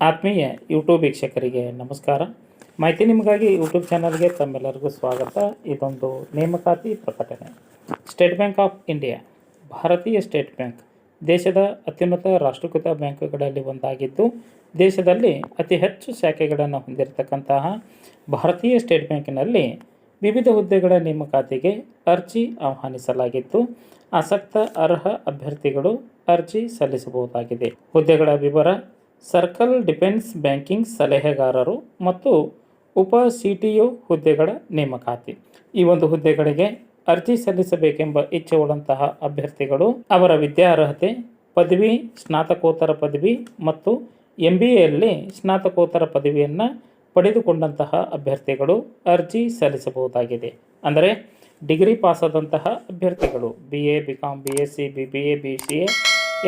ಆತ್ಮೀಯ ಯೂಟ್ಯೂಬ್ ವೀಕ್ಷಕರಿಗೆ ನಮಸ್ಕಾರ. ಮಾಹಿತಿ ನಿಮಗಾಗಿ ಯೂಟ್ಯೂಬ್ ಚಾನಲ್ಗೆ ತಮ್ಮೆಲ್ಲರಿಗೂ ಸ್ವಾಗತ. ಇದೊಂದು ನೇಮಕಾತಿ ಪ್ರಕಟಣೆ. ಸ್ಟೇಟ್ ಬ್ಯಾಂಕ್ ಆಫ್ ಇಂಡಿಯಾ ಭಾರತೀಯ ಸ್ಟೇಟ್ ಬ್ಯಾಂಕ್ ದೇಶದ ಅತ್ಯುನ್ನತ ರಾಷ್ಟ್ರೀಕೃತ ಬ್ಯಾಂಕ್ಗಳಲ್ಲಿ ಒಂದಾಗಿದ್ದು, ದೇಶದಲ್ಲಿ ಅತಿ ಹೆಚ್ಚು ಶಾಖೆಗಳನ್ನು ಹೊಂದಿರತಕ್ಕಂತಹ ಭಾರತೀಯ ಸ್ಟೇಟ್ ಬ್ಯಾಂಕಿನಲ್ಲಿ ವಿವಿಧ ಹುದ್ದೆಗಳ ನೇಮಕಾತಿಗೆ ಅರ್ಜಿ ಆಹ್ವಾನಿಸಲಾಗಿತ್ತು. ಆಸಕ್ತ ಅರ್ಹ ಅಭ್ಯರ್ಥಿಗಳು ಅರ್ಜಿ ಸಲ್ಲಿಸಬಹುದಾಗಿದೆ. ಹುದ್ದೆಗಳ ವಿವರ ಸರ್ಕಲ್ ಡಿಫೆನ್ಸ್ ಬ್ಯಾಂಕಿಂಗ್ ಸಲಹೆಗಾರರು ಮತ್ತು ಉಪ ಸಿ ಟಿ ಯು ಹುದ್ದೆಗಳ ನೇಮಕಾತಿ. ಈ ಒಂದು ಹುದ್ದೆಗಳಿಗೆ ಅರ್ಜಿ ಸಲ್ಲಿಸಬೇಕೆಂಬ ಇಚ್ಛೆ ಉಳ್ಳಂತಹ ಅಭ್ಯರ್ಥಿಗಳು ಅವರ ವಿದ್ಯಾರ್ಹತೆ, ಪದವಿ, ಸ್ನಾತಕೋತ್ತರ ಪದವಿ ಮತ್ತು ಎಂ ಬಿ ಎಯಲ್ಲಿ ಸ್ನಾತಕೋತ್ತರ ಪದವಿಯನ್ನು ಪಡೆದುಕೊಂಡಂತಹ ಅಭ್ಯರ್ಥಿಗಳು ಅರ್ಜಿ ಸಲ್ಲಿಸಬಹುದಾಗಿದೆ. ಅಂದರೆ ಡಿಗ್ರಿ ಪಾಸಾದಂತಹ ಅಭ್ಯರ್ಥಿಗಳು, B A, B com B S C B B A, B C A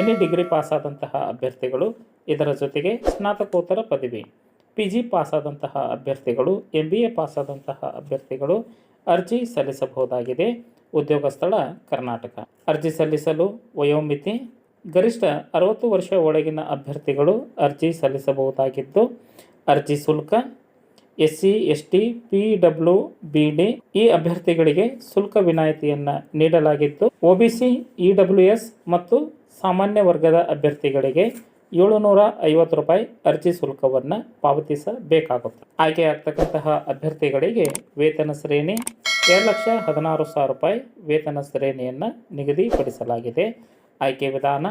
any degree ಪಾಸಾದಂತಹ ಅಭ್ಯರ್ಥಿಗಳು ಇದರ ಜೊತೆಗೆ ಸ್ನಾತಕೋತ್ತರ ಪದವಿ ಪಿ ಜಿ ಪಾಸಾದಂತಹ ಅಭ್ಯರ್ಥಿಗಳು ಎಂ ಬಿ ಎ ಪಾಸಾದಂತಹ ಅಭ್ಯರ್ಥಿಗಳು ಅರ್ಜಿ ಸಲ್ಲಿಸಬಹುದಾಗಿದೆ. ಉದ್ಯೋಗ ಸ್ಥಳ ಕರ್ನಾಟಕ. ಅರ್ಜಿ ಸಲ್ಲಿಸಲು ವಯೋಮಿತಿ, ಗರಿಷ್ಠ ಅರವತ್ತು ವರ್ಷ ಒಳಗಿನ ಅಭ್ಯರ್ಥಿಗಳು ಅರ್ಜಿ ಸಲ್ಲಿಸಬಹುದಾಗಿದ್ದು, ಅರ್ಜಿ ಶುಲ್ಕ S C S T P W B D ಈ ಅಭ್ಯರ್ಥಿಗಳಿಗೆ ಶುಲ್ಕ ವಿನಾಯಿತಿಯನ್ನು ನೀಡಲಾಗಿದ್ದು O B C E W S ಮತ್ತು ಸಾಮಾನ್ಯ ವರ್ಗದ ಅಭ್ಯರ್ಥಿಗಳಿಗೆ ಏಳುನೂರ ಐವತ್ತು ರೂಪಾಯಿ ಅರ್ಜಿ ಶುಲ್ಕವನ್ನು ಪಾವತಿಸಬೇಕಾಗುತ್ತೆ. ಆಯ್ಕೆಯಾಗ್ತಕ್ಕಂತಹ ಅಭ್ಯರ್ಥಿಗಳಿಗೆ ವೇತನ ಶ್ರೇಣಿ ಎರಡು ಲಕ್ಷ ಹದಿನಾರು ಸಾವಿರ ರೂಪಾಯಿ ವೇತನ ಶ್ರೇಣಿಯನ್ನು ನಿಗದಿಪಡಿಸಲಾಗಿದೆ. ಆಯ್ಕೆ ವಿಧಾನ,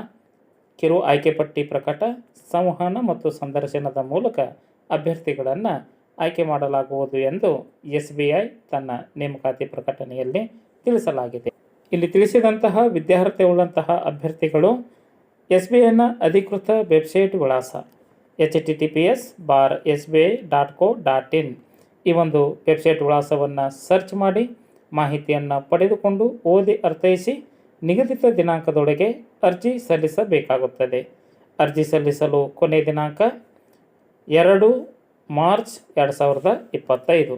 ಕಿರು ಆಯ್ಕೆ ಪಟ್ಟಿ ಪ್ರಕಟ, ಸಂವಹನ ಮತ್ತು ಸಂದರ್ಶನದ ಮೂಲಕ ಅಭ್ಯರ್ಥಿಗಳನ್ನು ಆಯ್ಕೆ ಮಾಡಲಾಗುವುದು ಎಂದು ಎಸ್ ತನ್ನ ನೇಮಕಾತಿ ಪ್ರಕಟಣೆಯಲ್ಲಿ ತಿಳಿಸಲಾಗಿದೆ. ಇಲ್ಲಿ ತಿಳಿಸಿದಂತಹ ವಿದ್ಯಾರ್ಹತೆ ಉಳ್ಳಂತಹ ಅಭ್ಯರ್ಥಿಗಳು ಎಸ್ ಬಿ ಐನ ಅಧಿಕೃತ ವೆಬ್ಸೈಟ್ ವಿಳಾಸ H T T P S bar S B I dot co dot in. ಈ ಒಂದು ವೆಬ್ಸೈಟ್ ವಿಳಾಸವನ್ನು ಸರ್ಚ್ ಮಾಡಿ ಮಾಹಿತಿಯನ್ನು ಪಡೆದುಕೊಂಡು ಓದಿ ಅರ್ಥೈಸಿ ನಿಗದಿತ ದಿನಾಂಕದೊಳಗೆ ಅರ್ಜಿ ಸಲ್ಲಿಸಬೇಕಾಗುತ್ತದೆ. ಅರ್ಜಿ ಸಲ್ಲಿಸಲು ಕೊನೆ ದಿನಾಂಕ ಎರಡು ಮಾರ್ಚ್ ಎರಡು ಸಾವಿರದ ಇಪ್ಪತ್ತೈದು.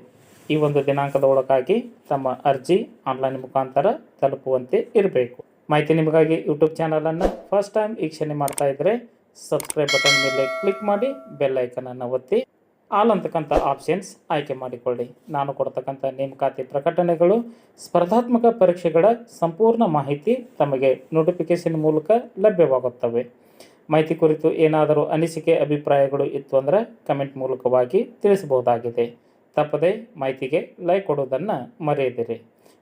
ಈ ಒಂದು ದಿನಾಂಕದ ಒಳಗಾಗಿ ತಮ್ಮ ಅರ್ಜಿ ಆನ್ಲೈನ್ ಮುಖಾಂತರ ತಲುಪುವಂತೆ ಇರಬೇಕು. ಮಾಹಿತಿ ನಿಮಗಾಗಿ ಯೂಟ್ಯೂಬ್ ಚಾನಲನ್ನು ಫಸ್ಟ್ ಟೈಮ್ ವೀಕ್ಷಣೆ ಮಾಡ್ತಾ ಇದ್ದರೆ ಸಬ್ಸ್ಕ್ರೈಬ್ ಬಟನ್ ಮೇಲೆ ಕ್ಲಿಕ್ ಮಾಡಿ ಬೆಲ್ ಐಕನನ್ನು ಒತ್ತಿ. ಆಲ್ ಅಂತಕ್ಕಂಥ ಆಪ್ಷನ್ಸ್ ಆಯ್ಕೆ ಮಾಡಿಕೊಳ್ಳಿ. ನಾನು ಕೊಡ್ತಕ್ಕಂಥ ನೇಮಕಾತಿ ಪ್ರಕಟಣೆಗಳು, ಸ್ಪರ್ಧಾತ್ಮಕ ಪರೀಕ್ಷೆಗಳ ಸಂಪೂರ್ಣ ಮಾಹಿತಿ ತಮಗೆ ನೋಟಿಫಿಕೇಶನ್ ಮೂಲಕ ಲಭ್ಯವಾಗುತ್ತವೆ. ಮಾಹಿತಿ ಕುರಿತು ಏನಾದರೂ ಅನಿಸಿಕೆ, ಅಭಿಪ್ರಾಯಗಳು ಇತ್ತು ಅಂದರೆ ಕಮೆಂಟ್ ಮೂಲಕವಾಗಿ ತಿಳಿಸಬಹುದಾಗಿದೆ. ತಪ್ಪದೆ ಮಾಹಿತಿಗೆ ಲೈಕ್ ಕೊಡುವುದನ್ನು ಮರೆಯದಿರಿ.